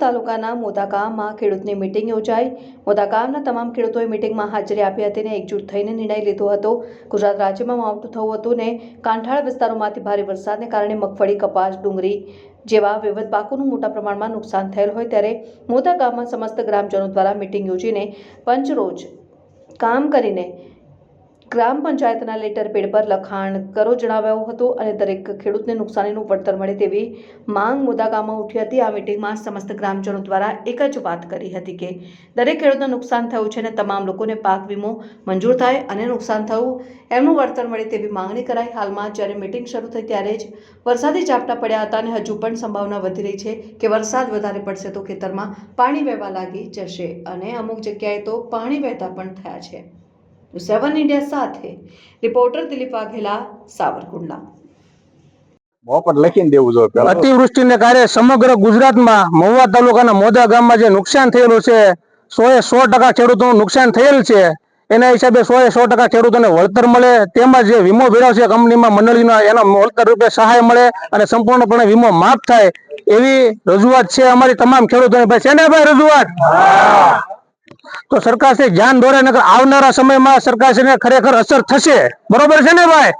તાલુકાના મોદાકામમાં ખેડૂતની મિટિંગ યોજાઈ. મોદાકામના તમામ ખેડૂતોએ મિટિંગમાં હાજરી આપી હતી અને એકજૂટ થઈને નિર્ણય લીધો હતો. ગુજરાત રાજ્યમાં માવઠું થયું હતું ને કાંઠાળ વિસ્તારોમાંથી ભારે વરસાદને કારણે મગફળી, કપાસ, ડુંગળી જેવા વિવિધ પાકોનું મોટા પ્રમાણમાં નુકસાન થયેલ હોય ત્યારે મોદા ગામમાં સમસ્ત ગ્રામજનો દ્વારા મિટિંગ યોજીને પંચરોજ કામ કરીને ગ્રામ પંચાયતના લેટર પેડ પર લખાણ કરો જણાવ્યો હતો અને દરેક ખેડૂતને નુકસાનીનું વળતર મળે તેવી માંગ મુદાકામાં ઉઠી હતી. આ મિટિંગમાં સમસ્ત ગ્રામજનો દ્વારા એક જ વાત કરી હતી કે દરેક ખેડૂતને નુકસાન થયું છે અને તમામ લોકોને પાક વીમો મંજૂર થાય અને નુકસાન થયું એમનું વળતર મળે તેવી માંગણી કરાઈ. હાલમાં જ્યારે મિટિંગ શરૂ થઈ ત્યારે જ વરસાદી ઝાપટા પડ્યા હતા અને હજુ પણ સંભાવના વધી રહી છે કે વરસાદ વધારે પડશે તો ખેતરમાં પાણી વહેવા લાગી જશે અને અમુક જગ્યાએ તો પાણી વહેતા પણ થયા છે. સેવન ઇન્ડિયા સાથે રિપોર્ટર દિલીપ વાઘેલા સાવરકુંડલા. મોપટ લખીને દેવું જોઈએ અતિવૃષ્ટિને કારણે સમગ્ર ગુજરાતમાં મહુવા તાલુકાના મોદા ગામમાં જે નુકસાન થયેલું છે સો એ સો ટકા ખેડૂતોનું નુકસાન થયેલ છે એના હિસાબે સો એ સો ટકા ખેડૂતોને વળતર મળે તેમજ જે વીમો ભેળવશે કંપનીમાં મંડળીનો એના વળતર રૂપે સહાય મળે અને સંપૂર્ણપણે વીમો માફ થાય એવી રજૂઆત છે અમારી તમામ ખેડૂતોની ભાઈ છે ને ભાઈ રજૂઆત? તો સરકાર શ્રી ધ્યાન દોરે આવનારા સમયમાં સરકાર ખરેખર અસર થશે. બરોબર છે ને ભાઈ?